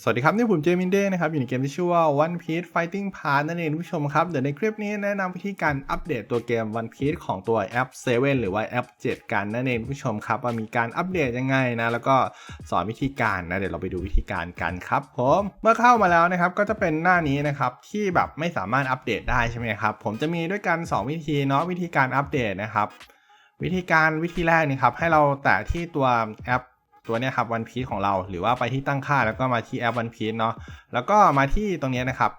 สวัสดีครับ นี่ผมเจมินเด้นะครับ อยู่ในเกมที่ชื่อว่า One Piece Fighting Pass นั่นเองทุกผู้ชมครับ เดี๋ยวในคลิปนี้แนะนำวิธีการอัปเดตตัวเกม One Piece ของตัวแอป 7 หรือว่าแอป 7 กันนั่นเองทุกผู้ชมครับ ว่ามีการอัปเดตยังไงนะ แล้วก็สอนวิธีการนะ เดี๋ยวเราไปดูวิธีการกันครับผมเมื่อเข้ามาแล้วนะครับ ก็จะเป็นหน้านี้นะครับที่แบบไม่สามารถอัปเดตได้ใช่ไหมครับผมจะมีด้วยกัน 2 วิธีเนาะวิธีการอัปเดตนะครับวิธีการวิธีแรกนี่ครับให้เราแตะที่ตัวแอป ตัวเนี้ยครับวันพีซของเรา หรือว่าไปที่ตั้งค่าแล้วก็มาที่แอปวันพีซเนาะแล้วก็มาที่ตรงนี้นะครับ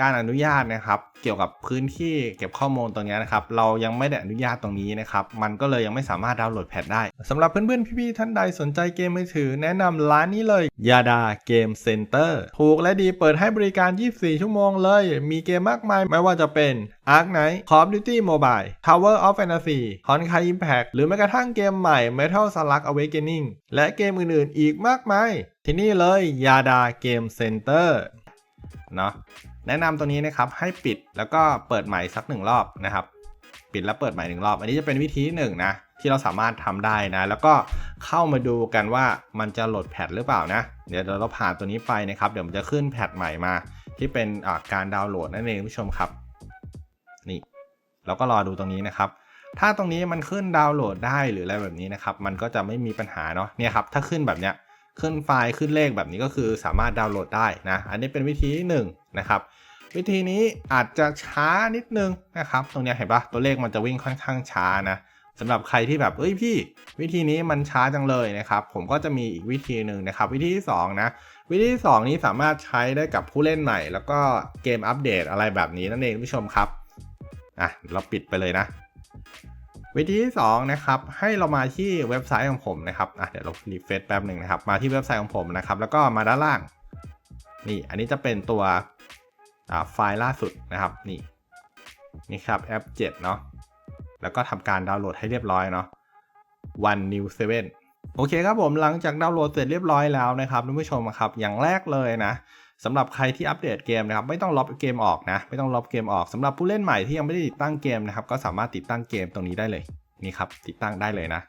การอนุญาตนะครับ เกี่ยวกับพื้นที่เก็บข้อมูลตรงนี้นะครับ เรายังไม่ได้อนุญาตตรงนี้นะครับ มันก็เลยยังไม่สามารถดาวน์โหลดแพทได้สำหรับเพื่อนๆ พี่ๆ ท่านใดสนใจเกมมือถือ แนะนำร้านนี้เลยยาดาเกมเซ็นเตอร์ถูกและดีเปิดให้บริการ 24 ชั่วโมงเลย มีเกมมากมาย ไม่ว่าจะเป็น Ark Knight Call of Duty Mobile Tower of Fantasy Honkai Impact หรือแม้กระทั่งเกมใหม่ Metal Slug Awakening และเกมอื่นๆ อีกมากมาย ที่นี่เลยยาดาเกมเซ็นเตอร์เนาะ แนะนำตัวนี้นะครับให้ปิดแล้วก็เปิดใหม่สักหนึ่งรอบนะครับ ปิดแล้วเปิดใหม่หนึ่งรอบ อันนี้จะเป็นวิธีหนึ่งนะที่เราสามารถทำได้นะ แล้วก็เข้ามาดูกันว่ามันจะโหลดแพทหรือเปล่านะ เดี๋ยวเราผ่านตัวนี้ไปนะครับ เดี๋ยวมันจะขึ้นแพทใหม่มา ที่เป็นการดาวน์โหลดนั่นเองผู้ชมครับ นี่เราก็รอดูตรงนี้นะครับ ถ้าตรงนี้มันขึ้นดาวน์โหลดได้หรืออะไรแบบนี้นะครับ มันก็จะไม่มีปัญหาเนาะเนี่ยครับถ้าขึ้นแบบเนี้ยขึ้นไฟล์ขึ้นเลขแบบนี้ก็คือสามารถดาวน์โหลดได้นะ อันนี้เป็นวิธีหนึ่งนะครับ วิธีนี้อาจจะช้านิดนึงนะครับ ตรงนี้เห็นปะตัวเลขมันจะวิ่งค่อนข้างช้านะสำหรับใครที่แบบเอ้ยพี่ วิธีนี้มันช้าจังเลยนะครับ ผมก็จะมีอีกวิธีหนึ่งนะครับ วิธีที่สองนะวิธีที่สองนี้สามารถใช้ได้กับผู้เล่นใหม่ แล้วก็เกมอัปเดตอะไรแบบนี้นั่นเองผู้ชมครับอะเราปิดไปเลยนะ วิธีที่2นะครับให้เรามาที่เว็บไซต์ของผมนะครับอะเดี๋ยวเรารีเฟซแป๊บหนึ่งนะครับมาที่เว็บไซต์ของผมนะครับแล้วก็มาด้านล่างนี่อันนี้จะเป็นตัว ไฟล์ล่าสุดนะครับนี่นี่ครับแอป 7 เนาะแล้วก็ทำการดาวน์โหลดให้เรียบร้อยเนาะ One New 7 โอเคครับผมหลังจากดาวน์โหลดเสร็จเรียบร้อยแล้วนะครับท่านผู้ชมครับอย่างแรกเลยนะสำหรับใครที่อัปเดตเกมนะครับไม่ต้องลบเกมออกนะไม่ต้องลบเกมออกสำหรับผู้เล่นใหม่ที่ยังไม่ได้ติดตั้งเกมนะครับก็สามารถติดตั้งเกมตรงนี้ได้เลยนี่ครับติดตั้งได้เลยนะ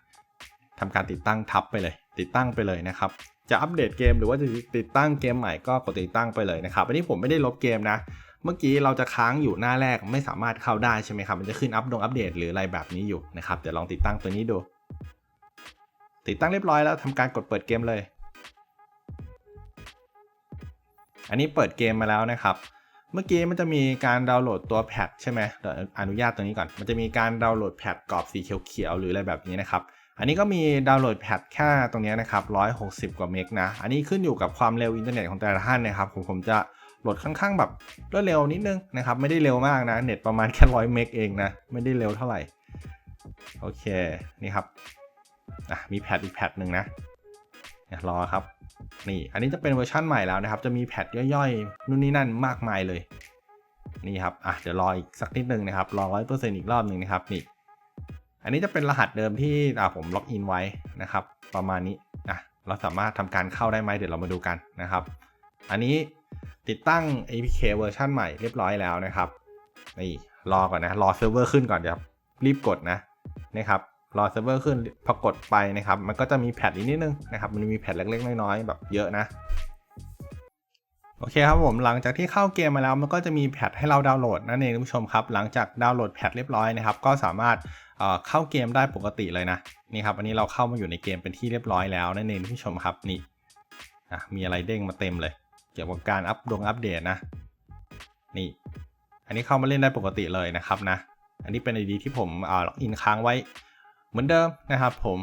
ทำการติดตั้งทับไปเลย ติดตั้งไปเลยนะครับ จะอัปเดตเกมหรือว่าจะติดตั้งเกมใหม่ก็กดติดตั้งไปเลยนะครับอันนี้ผมไม่ได้ลบเกมนะ เมื่อกี้เราจะค้างอยู่หน้าแรกไม่สามารถเข้าได้ใช่ไหมครับมันจะขึ้นอัปดงอัปเดตหรืออะไรแบบนี้อยู่นะครับเดี๋ยวลองติดตั้งตัวนี้ดู ติดตั้งเรียบร้อยแล้วทำการกดเปิดเกมเลย อันนี้เปิดเกมมาแล้วนะครับ เมื่อกี้มันจะมีการดาวน์โหลดตัวแพทใช่ไหมเดี๋ยวอนุญาตตรงนี้ก่อน มันจะมีการดาวน์โหลดแพทกรอบสีเขียวๆหรืออะไรแบบนี้นะครับ อันนี้ก็มีดาวน์โหลดแพทแค่ตรงนี้นะครับ 160 กว่าเมกนะ อันนี้ขึ้นอยู่กับความเร็วอินเทอร์เน็ตของแต่ละท่านนะครับ ผมผมจะโหลดค่อนข้างแบบรวดเร็วนิดนึงนะครับ ไม่ได้เร็วมากนะ เน็ตประมาณแค่ร้อยเมกเองนะ ไม่ได้เร็วเท่าไหร่ โอเค นี่ครับอะมีแพทอีกแพทหนึ่งนะเนี่ยรอครับ นี่ อันนี้จะเป็นเวอร์ชั่นใหม่แล้วนะครับ จะมีแพทย่อยๆ นู่นนี่นั่นมากมายเลย นี่ครับ อะ เดี๋ยวรออีกสักนิดนึงนะครับ รอร้อยเปอร์เซ็นต์อีกรอบหนึ่งนะครับ นี่ อันนี้จะเป็นรหัสเดิมที่อ่าผมล็อกอินไว้นะครับ ประมาณนี้อะเราสามารถทำการเข้าได้ไหมเดี๋ยวเรามาดูกันนะครับ อันนี้ติดตั้ง APK เวอร์ชันใหม่เรียบร้อยแล้วนะครับนี่รอก่อนนะรอเซิร์ฟเวอร์ขึ้นก่อนเดี๋ยวรีบกดนะนะครับรอเซิร์ฟเวอร์ขึ้นพอกดไปนะครับ มันก็จะมีแพทอีกนิดนึงนะครับ มันมีแพทเล็กๆน้อยๆแบบเยอะนะโอเคครับผมหลังจากที่เข้าเกมมาแล้วมันก็จะมีแพทให้เราดาวน์โหลดนั่นเองท่านผู้ชมครับ หลังจากดาวน์โหลดแพทเรียบร้อยนะครับ ก็สามารถ เเข้าเกมได้ปกติเลยนะนี่ครับอันนี้เราเข้ามาอยู่ในเกมเป็นที่เรียบร้อยแล้วนั่นเองท่านผู้ชมครับนี่อะมีอะไรเด้งมาเต็มเลย เกี่ยวกับการอัปดงอัปเดตนะนี่อันนี้เข้ามาเล่นได้ปกติเลยนะครับนะอันนี้เป็น ID ที่ผมล็อกอินค้างไว้เหมือนเดิมนะครับผม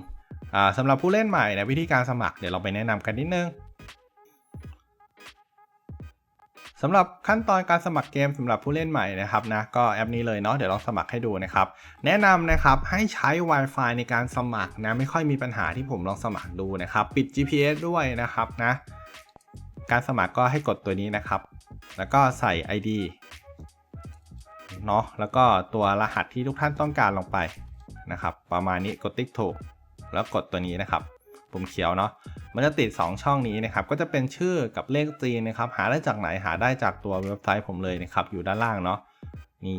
สำหรับผู้เล่นใหม่นะวิธีการสมัครเดี๋ยวเราไปแนะนำกันนิดนึง สำหรับขั้นตอนการสมัครเกมสำหรับผู้เล่นใหม่นะครับนะก็แอปนี้เลยเนาะเดี๋ยวลองสมัครให้ดูนะครับแนะนำนะครับให้ใช้ Wi-Fi ในการสมัครนะไม่ค่อยมีปัญหาที่ผมลองสมัครดูนะครับปิด GPS ด้วยนะครับนะการสมัครก็ให้กดตัวนี้นะครับ แล้วก็ใส่ ID เนาะแล้วก็ตัวรหัสที่ทุกท่านต้องการลงไปนะครับ ประมาณนี้กดติ๊กถูก แล้วกดตัวนี้นะครับ ปุ่มเขียวเนาะ มันจะติด 2 ช่องนี้นะครับก็จะเป็นชื่อกับเลขจีนนะครับหาได้จากไหนหาได้จากตัวเว็บไซต์ผมเลยนะครับอยู่ด้านล่างเนาะนี่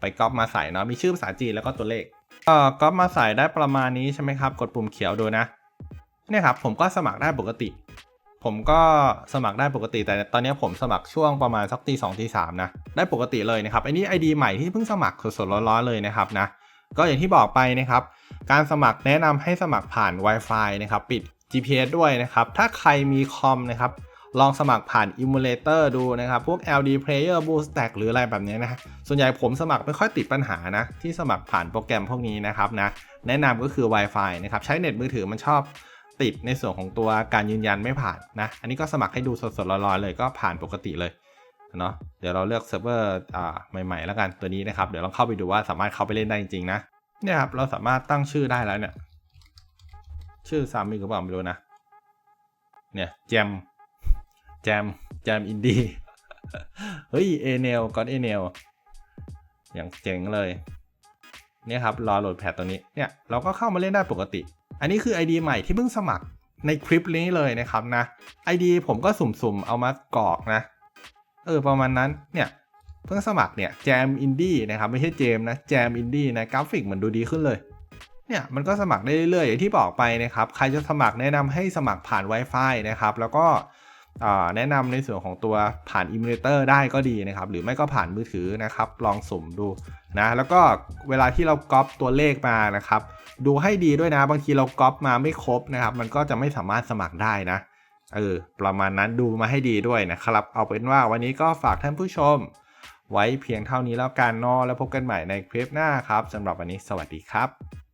ไปก๊อปมาใส่เนาะมีชื่อภาษาจีนแล้วก็ตัวเลขก็ก๊อปมาใส่ได้ประมาณนี้ใช่ไหมครับ กดปุ่มเขียวดูนะเนี่ยครับผมก็สมัครได้ปกติ ผมก็สมัครได้ปกติ แต่ตอนนี้ผมสมัครช่วงประมาณสักตีสองตีสามนะได้ปกติเลยนะครับอันนี้ ID ใหม่ที่เพิ่งสมัครสดๆร้อนๆเลยนะครับนะก็อย่างที่บอกไปนะครับ การสมัครแนะนำให้สมัครผ่าน Wi-Fi นะครับ ปิด GPS ด้วยนะครับ ถ้าใครมีคอมนะครับ ลองสมัครผ่าน Emulator ดูนะครับ พวก LD Player BlueStack หรืออะไรแบบนี้นะส่วนใหญ่ผมสมัครไม่ค่อยติดปัญหานะ ที่สมัครผ่านโปรแกรมพวกนี้นะครับนะ แนะนำก็คือ Wi-Fi นะครับ ใช้เน็ตมือถือมันชอบติดในส่วนของตัวการยืนยันไม่ผ่านนะ อันนี้ก็สมัครให้ดูสดๆร้อนๆเลยก็ผ่านปกติเลยเนาะ เดี๋ยวเราเลือกเซิร์ฟเวอร์ใหม่ๆ แล้วกันตัวนี้นะครับ เดี๋ยวลองเข้าไปดูว่าสามารถเข้าไปเล่นได้จริงๆนะ เนี่ยครับเราสามารถตั้งชื่อได้แล้วเนี่ย ชื่อซ้ำอีกหรือเปล่าไม่รู้นะ เนี่ยแจมแจมแจมอินดี้เฮ้ยเอเนลก็อดเอเนลอย่างเจ๋งเลยเนี่ยครับรอโหลดแพทตัวนี้เนี่ยเราก็เข้ามาเล่นได้ปกติ อันนี้คือ ID ใหม่ที่เพิ่งสมัครในคลิปนี้เลยนะครับนะ ID ผมก็สุ่มๆ เอามากรอกนะ เออประมาณนั้นเนี่ยเพิ่งสมัครเนี่ยแจมอินดี้นะครับ ไม่ใช่เจมนะแจมอินดี้นะกราฟิกมันดูดีขึ้นเลย เนี่ยมันก็สมัครได้เรื่อยๆอย่างที่บอกไปนะครับ ใครจะสมัครแนะนำให้สมัครผ่าน Wi-Fi นะครับ แล้วก็แนะนำในส่วนของตัวผ่านอิมูเลเตอร์ได้ก็ดีนะครับ หรือไม่ก็ผ่านมือถือนะครับ ลองสุ่มดูนะ แล้วก็เวลาที่เราก๊อปตัวเลขมานะครับ ดูให้ดีด้วยนะ บางทีเราก๊อปมาไม่ครบนะครับ มันก็จะไม่สามารถสมัครได้นะเออประมาณนั้นดูมาให้ดีด้วยนะครับ เอาเป็นว่าวันนี้ก็ฝากท่านผู้ชม ไว้เพียงเท่านี้แล้วกันนอแล้วพบกันใหม่ในคลิปหน้าครับสำหรับวันนี้สวัสดีครับ